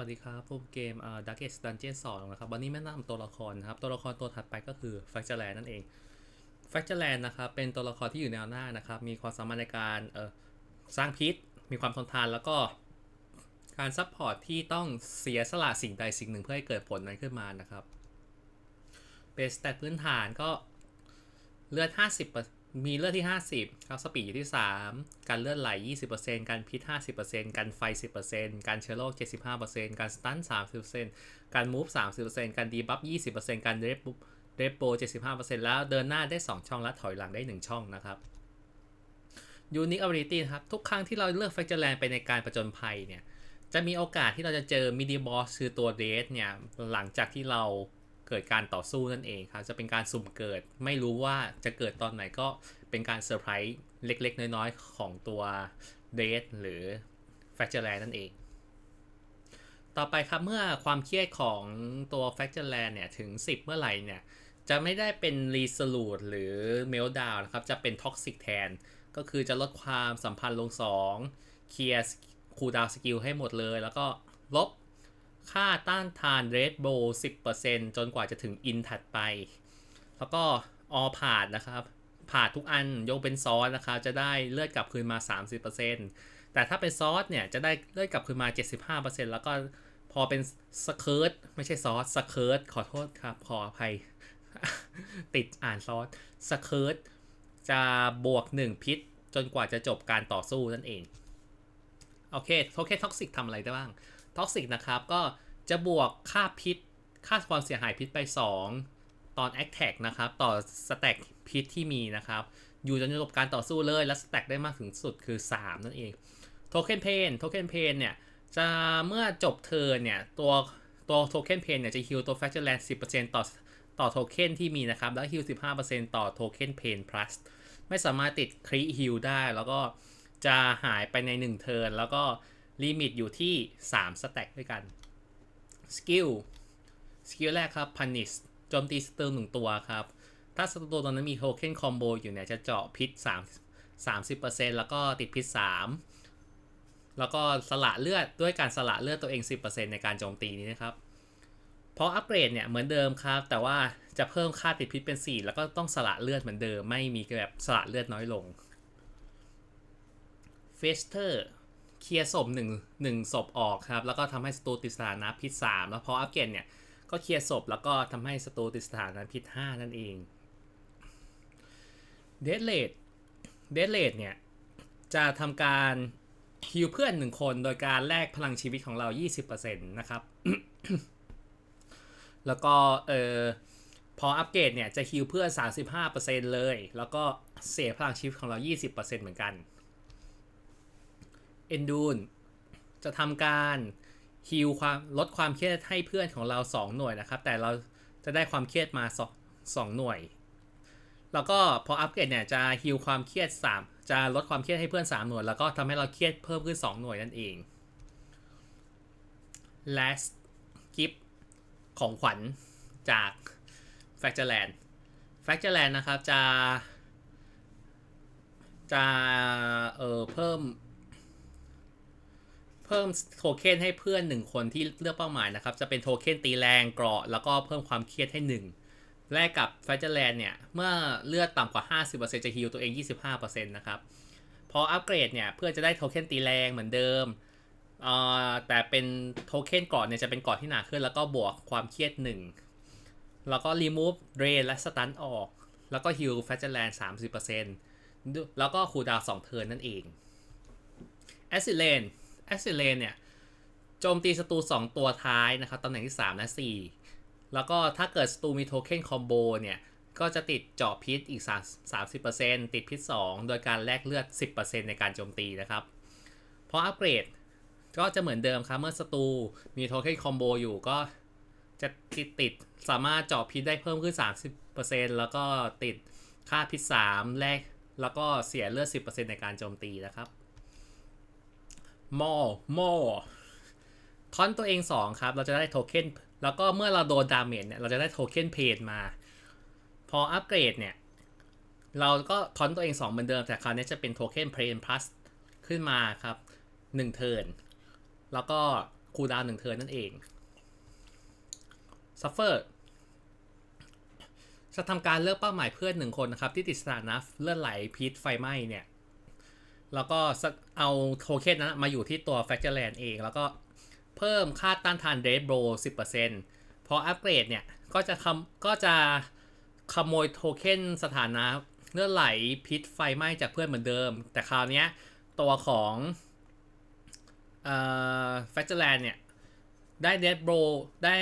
วัสดีครับผมเกมอ่า Darkest Dungeon 2นะครับ วันนี้แนะนำตัวละครนะครับ ตัวละครตัวถัดไปก็คือ f a c t u r e l a n d นั่นเอง f a c t u r e l a n d นะครับ เป็นตัวละครที่อยู่แนวหน้านะครับ มีความสามารถในการเอ่อสร้างพิษ มีความทนทานแล้วก็การซัพพอร์ตที่ต้องเสียสละสิ่งใดสิ่งหนึ่งเพื่อให้เกิดผลนั้นขึ้นมานะครับเป็นสเตตพื้นฐานก็เลือด 50 มีเลือดที่ 50ครับสปีดอยู่ที่ 3 การเลือดไหล 20%การพิษ 50%การไฟ 10%การเชื้อโรค 75%การสตัน30%การมูฟ 30%การดีบัฟ 20%การเดรฟเดรฟโบ75%แล้วเดินหน้าได้ 2 ช่องและถอยหลังได้ 1 ช่องนะครับยูนิคอ ability นครับ ทุกครั้งที่เราเลือก f a c t u r e l a n d ไปในการประจนภัยเนี่ย จะมีโอกาสที่เราจะเจอมินิบอสคือตัวเดสเนี่ย หลังจากที่เรา เกิดการต่อสู้นั่นเองครับ จะเป็นการสุ่มเกิด ไม่รู้ว่าจะเกิดตอนไหนก็เป็นการเซอร์ไพรส์เล็กๆ น้อยๆ ของตัวเดสหรือแฟกเจอร์แลนนั่นเอง ต่อไปครับเมื่อความเครียดของตัวแฟกเจอร์แลนเนี่ยถึง 10 เมื่อไหร่เนี่ย จะไม่ได้เป็นรีส l ู t หรือเมลดาวนะครับ จะเป็นท็อกซิกแทน ก็คือจะลดความสัมพันธ์ลง 2 เคลียร์คูดาวสกิลให้หมดเลย แล้วก็ลบ ค่าต้านทานเรดโบ10%จนกว่าจะถึงอินถัดไป แล้วก็ออผ่านนะครับ ผ่าทุกอันยกเป็นซอสนะครับ จะได้เลือดกลับคืนมา 30%แต่ถ้าเป็นซอสเนี่ย จะได้เลือดกลับคืนมา 75%แล้วก็พอเป็นสเคิร์ตไม่ใช่ซอสสเคิร์ตขอโทษครับ ขออภัย ติดอ่านซอสสเคิร์ตจะบวก 1 พิษ จนกว่าจะจบการต่อสู้นั่นเอง โอเค โทเค็นท็อกซิกทำอะไรได้บ้าง ท็อกซิกนะครับ ก็จะบวกค่าพิษ ค่าความเสียหายพิษไป 2 ตอน a t t a c k นะครับ ต่อสแต็กพิษที่มีนะครับ อยู่จนจบการต่อสู้เลย และสแต็กได้มากถึงสุดคือ 3 นั่นเองโทเค็นเพนโทเค็นเพนเนี่ย จะเมื่อจบเทิร์นเนี่ย ตัวตัวโทเค็นเพนเนี่ย จะฮิลตัวแฟกเจอร์แลนด์10%ต่อต่อโทเค็นที่มีนะครับ แล้วฮิล15%ต่อโทเค็นเพน plus ไม่สามารถติดครีฮิลได้ แล้วก็จะหายไปใน 1 เทิร์นแล้วก็ ลิมิตอยู่ที่ 3 สแต็กด้วยกันสกิลสกิลแรกครับ punish โจมตีสตูหนึ่งตัวครับ ถ้าสตูตัวนั้นมีโทเค็นคอมโบอยู่เนี่ย จะเจาะพิษ3 30%แล้วก็ติดพิษ 3 แล้วก็สละเลือดด้วยการสละเลือดตัวเอง 10%ในการโจมตีนี้นะครับพออัปเกรดเนี่ยเหมือนเดิมครับ แต่ว่าจะเพิ่มค่าติดพิษเป็น 4 แล้วก็ต้องสละเลือดเหมือนเดิม ไม่มีแบบสละเลือดน้อยลงเฟสเตอร์ เคลียร์ศพหนึ่งหนึ่งศพออกครับ แล้วก็ทำให้สตูติดสถานะพิษสามแล้วพออัปเกรดเนี่ย ก็เคลียร์ศพแล้วก็ทำให้สตูติดสถานะพิษห้านั่นเองเดดเลดเดดเลดเนี่ย จะทำการฮิวเพื่อนหนึ่งคนโดยการแลกพลังชีวิตของเรา 20%นะครับ แล้วก็เออพออัปเกรดเนี่ยจะฮิวเพื่อน35%เลย แล้วก็เสียพลังชีวิตของเรา 20%เหมือนกัน เอนดูนจะทำการฮิลความลดความเครียดให้เพื่อนของเรา 2 หน่วยนะครับ แต่เราจะได้ความเครียดมา 2 2 หน่วย แล้วก็พออัปเกรดเนี่ยจะฮิลความเครียด 3 จะลดความเครียดให้เพื่อน 3 หน่วย แล้วก็ทำให้เราเครียดเพิ่มขึ้น 2 หน่วยนั่นเอง last gift ของขวัญจาก f a c t u r e l a n d f a c t u r e l a n d นะครับจะจะเออเพิ่ม เพิ่มโทเค็นให้เพื่อนหนึ่งคนที่เลือกเป้าหมายนะครับ จะเป็นโทเค็นตีแรงเกราะแล้วก็เพิ่มความเครียดให้ 1 แลกกับไฟเจอร์แลนด์เนี่ย เมื่อเลือดต่ำกว่า 50%จะฮิลตัวเอง 25%นะครับ พออัปเกรดเนี่ย เพื่อจะได้โทเค็นตีแรงเหมือนเดิมอ่อแต่เป็นโทเค็นเกราะเนี่ยจะเป็นเกราะที่หนาขึ้น แล้วก็บวกความเครียด 1 แล้วก็ remove drain และ stun ออก แล้วก็ heal f a c t u r e l a n d 30%แล้วก็คูลดาวน์2เทิร์นนั่นเอง a s i l a n แอสเซเลนเนี่ยโจมตีศัตรู2 ตัวท้ายนะครับตำแหน่งที่ 3 และ 4 แล้วก็ถ้าเกิดศัตรูมีโทเค็นคอมโบเนี่ย ก็จะติดเจาะพิษอีก 30%ติดพิษ 2 โดยการแลกเลือด 10%ในการโจมตีนะครับ พออัปเกรดก็จะเหมือนเดิมครับ เมื่อศัตรูมีโทเค็นคอมโบอยู่ก็จะติดติดสามารถเจาะพิษได้เพิ่มขึ้น 30%แล้วก็ติดค่าพิษ 3 แลกแล้วก็เสียเลือด 10%ในการโจมตีนะครับ มอมอทอนตัวเอง 2 ครับ เราจะได้โทเค็นแล้วก็เมื่อเราโดนดาเมจเนี่ย เราจะได้โทเค็นเพนมา พออัปเกรดเนี่ย เราก็ทอนตัวเอง 2 เหมือนเดิม แต่คราวนี้จะเป็นโทเค็นเพนพลัสขึ้นมาครับ 1 เทิร์นแล้วก็คูลดาวน์หนึ่งเทิร์นนั่นเองซัฟเฟอร์จะทำการเลือกเป้าหมายเพื่อนหนึ่งคนนะครับ ที่ติดสถานะเลือดไหลพิษไฟไหม้เนี่ย แล้วก็เอาโทเค็นนั้นมาอยู่ที่ตัวแฟ c เจอร์แลนเอง แล้วก็เพิ่มค่าต้านทานเด d โบ10%พออัปเกรดเนี่ย ก็จะคำก็จะขโมยโทเค็นสถานะเลือดไหลพิษไฟไหม้จากเพื่อนเหมือนเดิม แต่คราวนี้ตัวของเอ่อแฟ c เจอร์แลนเนี่ย ได้เด d โบได้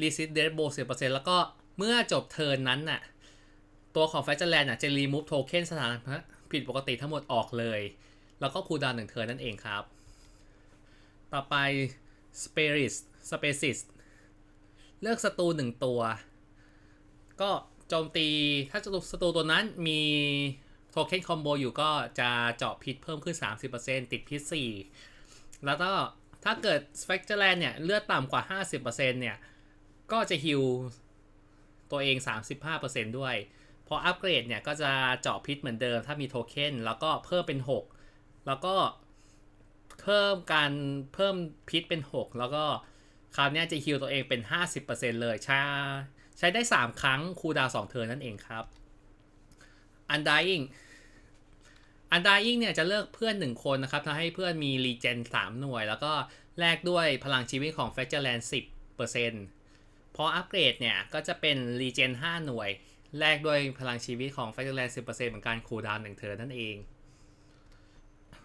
รีซิตเด d โบ10%แล้วก็เมื่อจบเทิร์นนั้นน่ะตัวของแฟ c เจอร์แลนด์น่ะจะรีมูฟโทเค็นสถานะผิดปกติทั้งหมดออกเลย แล้วก็คูลดาวน์หนึ่งเทิร์นนั่นเองครับ ต่อไป Spirit Species เลือกศัตรูหนึ่งตัว ก็โจมตีถ้าศัตรูตัวนั้นมีโทเค็นคอมโบอยู่ก็จะเจาะพิษเพิ่มขึ้น 30%ติดพิษ 4 แล้วก็ถ้าเกิด s p e c t r a l เนี่ย เลือดต่ำกว่า 50%เนี่ย ก็จะฮิลตัวเอง 35%ด้วย พออัปเกรดเนี่ย ก็จะเจาะพิษเหมือนเดิมถ้ามีโทเค็นแล้วก็เพิ่มเป็น 6 แล้วก็เพิ่มการเพิ่มพิษเป็น 6 แล้วก็คราวนี้จะฮิลตัวเองเป็น 50%เลยใช้ใช้ได้ 3 ครั้งคูดาวน์2เทิร์นนั่นเองครับ Undying Undying เนี่ยจะเลือกเพื่อน 1 คนนะครับทำให้เพื่อนมีรีเจน3 หน่วย แล้วก็แลกด้วยพลังชีวิตของ f a c t u r e Land 10%พออัปเกรดเนี่ย ก็จะเป็นรีเจน5หน่วย แลกด้วยพลังชีวิตของ f a c t u r e Land 10%เหมือนกันคูดาวน์1เทิร์นนั่นเอง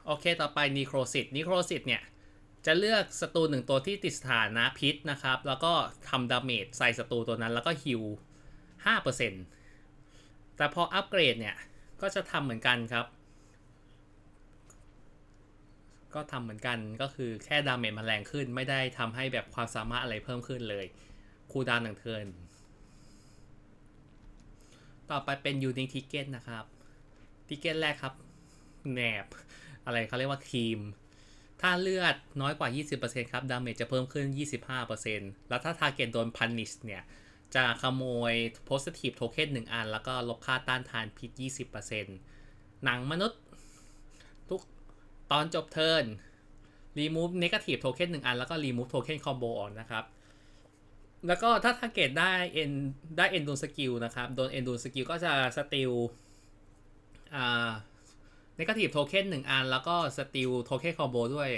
โอเค ต่อไป Necrosis Necrosis เนี่ย จะเลือกศัตรูหนึ่งตัวที่ติดสถานะพิษนะครับ แล้วก็ทำดาเมจใส่ศัตรูตัวนั้นแล้วก็ฮิล5%แต่พออัปเกรดเนี่ย ก็จะทำเหมือนกันครับ ก็ทำเหมือนกันก็คือแค่ดาเมจมันแรงขึ้น ไม่ได้ทำให้แบบความสามารถอะไรเพิ่มขึ้นเลยคูดาวน์หนึ่งเทินต่อไปเป็น Unique Ticket นะครับ ทิเก็ตแรกครับแหนบ อะไรเขาเรียกว่าครีม ถ้าเลือดน้อยกว่า 20%ครับ ดาเมจจะเพิ่มขึ้น 25%แล้วถ้าทาร์เก็ตโดนพันนิชเนี่ย จะขโมย positive token 1 อัน แล้วก็ลบค่าต้านทานพิษ 20%หนังมนุษย์ ทุกตอนจบเทิร์น remove negative token 1 อัน แล้วก็ remove token combo ออกนะครับแล้วก็ถ้า target ได้ end ได้ end โดนสกิลนะครับ โดน end โดนสกิลก็จะสติลอ่า Negative Token 1อัน แล้วก็ Steel Token Combo ด้วย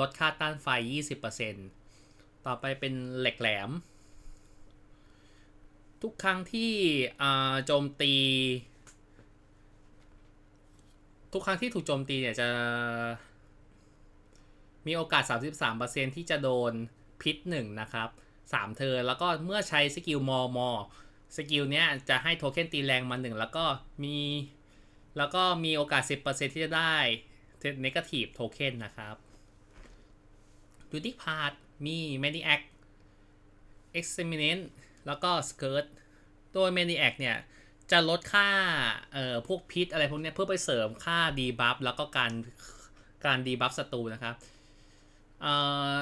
ลดค่าต้านไฟ 20%ต่อไปเป็นเหล็กแหลม ทุกครั้งที่โจมตี ทุกครั้งที่ถูกโจมตีเนี่ยจะ มีโอกาส 33%ที่จะโดนพิษ1นะครับ 3 เธอแล้วก็เมื่อใช้สกิลมอมอสกิลเนี้ยจะให้โทเค็นตีแรงมา 1 แล้วก็มี แล้วก็มีโอกาส 10%ที่จะได้ negative token นะครับ duty part มี maniac examinate แล้วก็ skirt โดย maniac เนี่ย จะลดค่าเอ่อพวกพิษอะไรพวกนี้เพื่อไปเสริมค่า debuff แล้วก็การการ debuff ศัตรูนะครับเอ่อ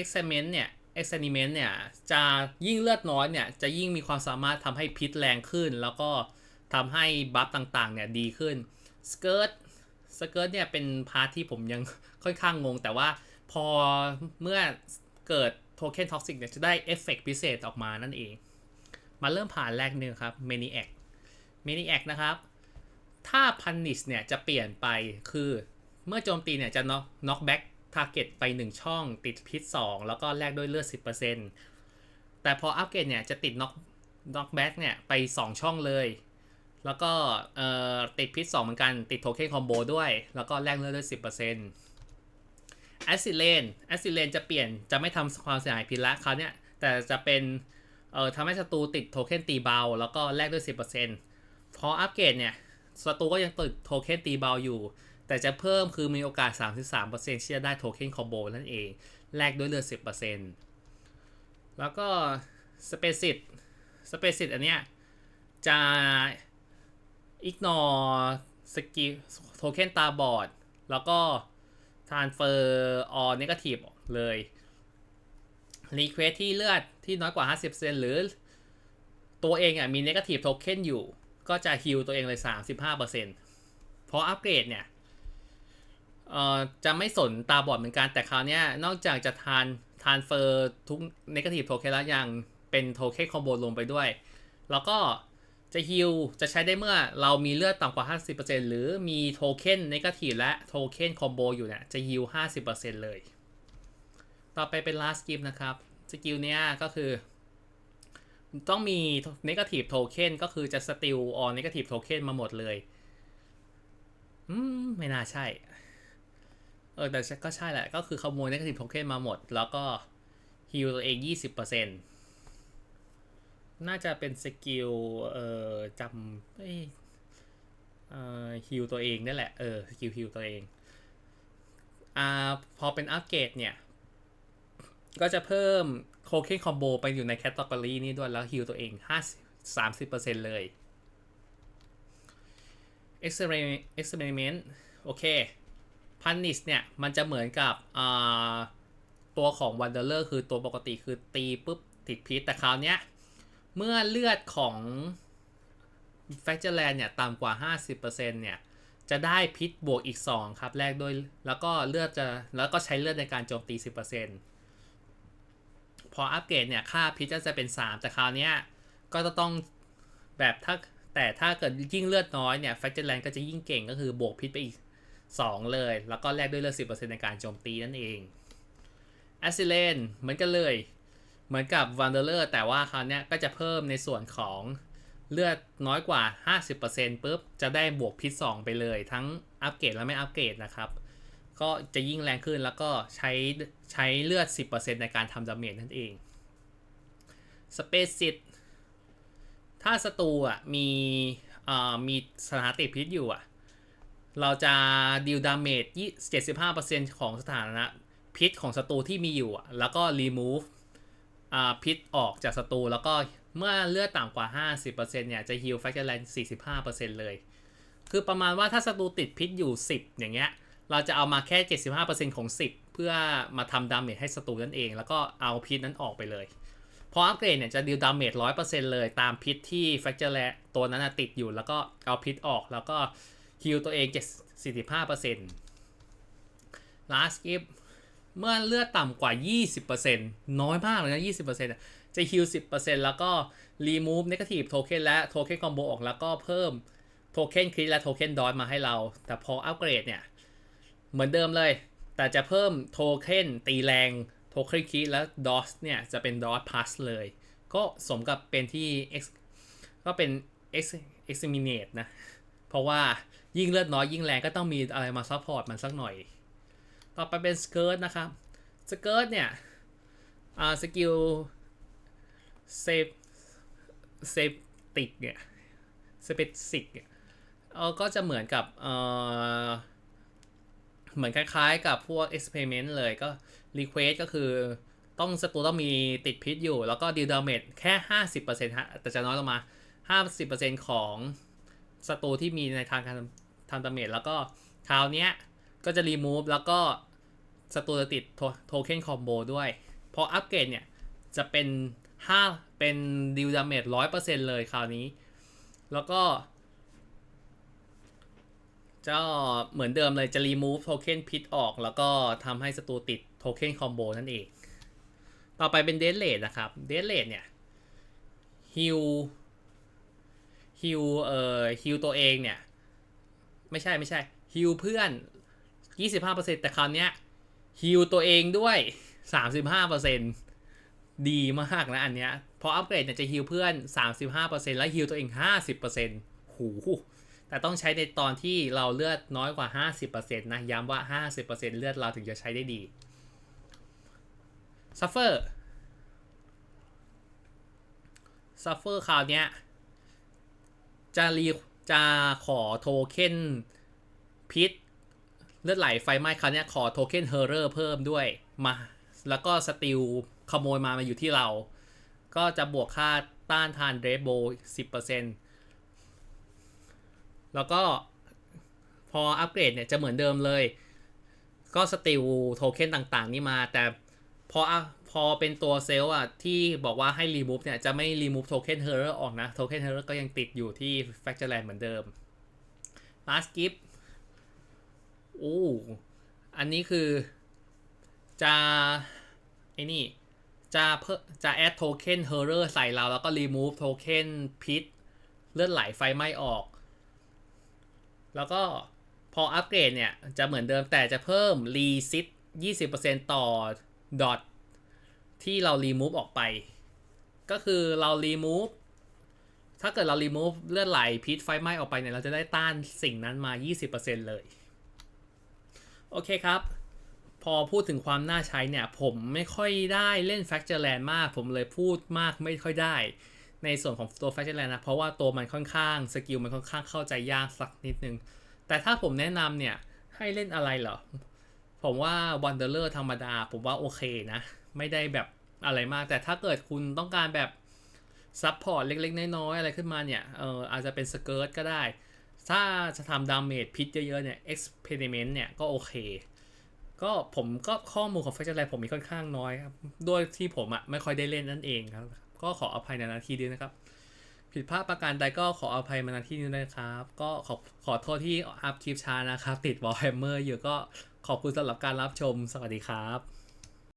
examine เนี่ย examine เนี่ย จะยิ่งเลือดน้อยเนี่ย จะยิ่งมีความสามารถทำให้พิษแรงขึ้นแล้วก็ ทำให้บัฟต่างๆเนี่ยดีขึ้นสเกิร์ตสเกิร์ตเนี่ยเป็นพาร์ทที่ผมยังค่อนข้างงง แต่ว่าพอเมื่อเกิดโทเค็นท็อกซิกเนี่ยจะได้เอฟเฟกพิเศษออกมานั่นเอง มาเริ่มผ่านแรกหนึ่งครับ m a n i a c m a n i a c นะครับ ถ้า Punish เนี่ยจะเปลี่ยนไปคือเมื่อโจมตีเนี่ยจะ knock knock back target ไป 1 ช่อง ติดพิษ 2 แล้วก็แลกด้วยเลือด 10%แต่พออัปเกรดเนี่ยจะติด knock knock back เนี่ยไป 2 ช่องเลย แล้วก็ติดพิษ2เหมือนกันติดโทเค็นคอมโบด้วย แล้วก็แลกเลือดด้วย 10%แอซิเลนแอซิเลนจะเปลี่ยนจะไม่ทำความเสียหายพิษละคราวเนี้ยแต่จะเป็นเอ่อทำให้ศัตรูติดโทเค็นตีเบา แล้วก็แลกด้วย 10%พออัปเกรดเนี่ยศัตรูก็ยังติดโทเค็นตีเบาอยู่ แต่จะเพิ่มคือมีโอกาส 33%ที่จะได้โทเค็นคอมโบนั่นเอง แลกด้วยเลือด 10%แล้วก็สเปซิตสเปซิตอันเนี้ยจะ ignore สกิลโทเค็นตาบอด แล้วก็ transfer all negative เลย request ที่เลือดที่น้อยกว่า 50%หรือตัวเองอะมี negative token อยู่ ก็จะฮิลตัวเองเลย 35%พออัปเกรดเนี่ยเอ่อจะไม่สนตาบอดเหมือนกัน แต่คราวนี้นอกจากจะทาน transfer ทุก negative token แล้วยังเป็น token combo รวมไปด้วย แล้วก็ จะฮิลจะใช้ได้เมื่อเรามีเลือดต่ำกว่า 50%หรือมีโทเค็น negative และโทเค็นคอมโบอยู่เนี่ยจะฮิล50%เลย ต่อไปเป็น last gift นะครับ สกิลเนี้ยก็คือ ต้องมี negative token ก็คือจะ steal all negative token มาหมดเลย อืม ไม่น่าใช่ เออ แต่ก็ใช่แหละ ก็คือขโมย negative token มาหมด แล้วก็ฮิลตัวเอง 20% น่าจะเป็นสกิลเอ่อจำเอ้ยเอ่อฮิลตัวเองนั่แหละเออสกิลฮิลตัวเองอ่าพอเป็นอัปเกรดเนี่ย ก็จะเพิ่มโคเคนคอมโบไปอยู่ในแคตตากรีนี้ด้วยแล้วฮิลตัวเอง5 30%เลย experiment experiment โอเค punish เนี่ย มันจะเหมือนกับตัวของ wanderer คือตัวปกติคือตีปุ๊บติดพิษแต่คราวเนี้ย เมื่อเลือดของ f a c t u r e Land เนี่ยต่ำกว่า 50%เนี่ยจะได้พิษบวกอีก 2 ครับแลกด้วยแล้วก็เลือดจะแล้วก็ใช้เลือดในการโจมตี 10%พออัปเกรดเนี่ยค่าพิษก็จะเป็น 3 แต่คราวเนี้ยก็จะต้องแบบถ้าแต่ถ้าเกิดยิ่งเลือดน้อยเนี่ย f a c t u r e Land ก็จะยิ่งเก่งก็คือบวกพิษไปอีก 2 เลย แล้วก็แลกด้วยเลือด 10%ในการโจมตีนั่นเอง a s s i l a n เหมือนกันเลย เหมือนกับ Wanderer แต่ว่าคราวเนี้ยก็จะเพิ่มในส่วนของเลือดน้อยกว่า 50%ปุ๊บ จะได้บวกพิษ 2 ไปเลย ทั้งอัปเกรดและไม่อัปเกรดนะครับ ก็จะยิ่งแรงขึ้นแล้วก็ใช้ใช้เลือด 10%ในการทำดาเมจนั่นเอง Space Sit ถ้าศัตรูอะมีอ่ามีสถานะติดพิษอยู่อะ เราจะดีลดาเมจ75%ของสถานะพิษของศัตรูที่มีอยู่อะ แล้วก็ remove อ่า พิษออกจากศัตรูแล้วก็เมื่อเลือดต่ำกว่า 50%เนี่ยจะ heal fracture land 45%เลย คือประมาณว่าถ้าศัตรูติดพิษอยู่ 10 อย่างเงี้ย เราจะเอามาแค่ 75%ของ 10 เพื่อมาทำดาเมจให้ศัตรูนั่นเอง แล้วก็เอาพิษนั้นออกไปเลย พออัปเกรดเนี่ยจะดีลดาเมจ100%เลยตามพิษที่ fracture land ตัวนั้นติดอยู่ แล้วก็เอาพิษออกแล้วก็ heal ตัวเอง75% last gift เมื่อเลือดต่ำกว่า 20%น้อยมากเลยนะ 20%จะฮิล10%แล้วก็ remove negative token และ token combo ออกแล้วก็เพิ่ม token crit และ token dodge มาให้เรา แต่พออัปเกรดเนี่ย เหมือนเดิมเลย แต่จะเพิ่ม token ตีแรง token crit และ dodge เนี่ย จะเป็น dodge plus เลย ก็สมกับเป็นที่ X ก็เป็น X exterminate นะ เพราะว่ายิ่งเลือดน้อยยิ่งแรงก็ต้องมีอะไรมาซัพพอร์ตมันสักหน่อย ต่อไปเป็นสเกิร์ตนะครับสเกิร์ตเนี่ยอ่าสกิลเซฟเซฟติกเนี่ยสเปซิกเนี่ยเออก็จะเหมือนกับเออเหมือนคล้ายๆกับพวก experiment เลยก็ request ก็คือต้องศัตรูต้องมีติดพิษอยู่ แล้วก็ deal damage แค่ 50%ฮะแต่จะน้อยลงมา 50%ของศัตรูที่มีในทางการทำดาเมจแล้วก็คราวเนี้ย ก็จะ remove แล้วก็ศัตรูจะติดโทเค็นคอมโบด้วย พออัปเกรดเนี่ย จะเป็น 5 เป็นดิวดาเมจ100%เลยคราวนี้ แล้วก็จะเหมือนเดิมเลยจะ remove โทเค็นพิษออก แล้วก็ทำให้ศัตรูติดโทเค็นคอมโบนั่นเอง ต่อไปเป็นเดนเลดนะครับเดนเลดเนี่ยฮิลฮิลเอ่อฮิลตัวเองเนี่ย ไม่ใช่ไม่ใช่ฮิลเพื่อน 25%แต่คราวเนี้ยฮิลตัวเองด้วย 35%ดีมากนะอันเนี้ยพออัปเกรดเนี่ยจะฮิลเพื่อน 35%แล้วฮิลตัวเอง 50%หูแต่ต้องใช้ในตอนที่เราเลือดน้อยกว่า 50%นะย้ำว่า 50%เลือดเราถึงจะใช้ได้ดีซัฟเฟอร์ซัฟเฟอร์คราวเนี้ยจะรีจะขอโทเค็นพิษ เลือดไหลไฟไหม้คราวนี้ขอโทเค็นเฮอร์เรอร์เพิ่มด้วยมา แล้วก็สติลขโมยมามาอยู่ที่เรา ก็จะบวกค่าต้านทานเดรโบสิบเปอร์เซ็นต์แล้วก็พออัปเกรดเนี่ยจะเหมือนเดิมเลย ก็สติลโทเค็นต่างๆ นี่มา แต่พอพอเป็นตัวเซลล์อะ ที่บอกว่าให้ remove เนี่ย จะไม่ remove token horror อร์ออกนะ token horror ก็ยังติดอยู่ที่ fracture land เหมือนเดิม last gift โอ้อันนี้คือจะไอ้นี่จะเพิ่มจะแอดโทเค็นเฮอร์เรอร์ใส่เราแล้วก็รีมูฟโทเค็นพิษเลือดไหลไฟไหม้ออก แล้วก็พออัปเกรดเนี่ย จะเหมือนเดิมแต่จะเพิ่มรีซิต20%ต่อดอทที่เรารีมูฟออกไป ก็คือเรารีมูฟถ้าเกิดเรารีมูฟเลือดไหลพิษไฟไหม้ออกไปเนี่ย เราจะได้ต้านสิ่งนั้นมา 20%เลย โอเคครับ พอพูดถึงความน่าใช้เนี่ย ผมไม่ค่อยได้เล่น Fracture Land มาก ผมเลยพูดมากไม่ค่อยได้ ในส่วนของตัว Fracture Land นะ เพราะว่าตัวมันค่อนข้างสกิลมันค่อนข้างเข้าใจยากสักนิดนึง แต่ถ้าผมแนะนำเนี่ย ให้เล่นอะไรเหรอ ผมว่า Wanderer ธรรมดา ผมว่าโอเคนะ ไม่ได้แบบอะไรมาก แต่ถ้าเกิดคุณต้องการแบบซับพอร์ตเล็กๆ น้อยๆ อะไรขึ้นมาเนี่ย เอออาจจะเป็นสเกิร์ตก็ได้ ถ้าจะทำดาเมจพิษเยอะๆเนี่ย Experiment เมนต์เนี่ยก็โอเค ก็ผมก็ข้อมูลของ Fracture Land ผมมีค่อนข้างน้อยครับ ด้วยที่ผมอะไม่ค่อยได้เล่นนั่นเองครับ ก็ขออภัยในนาทีนี้นะครับ ผิดพลาดประการใดก็ขออภัยมาณที่นี้ด้วยนะครับ ก็ขอขอโทษที่อัพคลิปช้านะครับ ติดวอลแฮมเมอร์อยู่ก็ขอบคุณสำหรับการรับชมสวัสดีครับ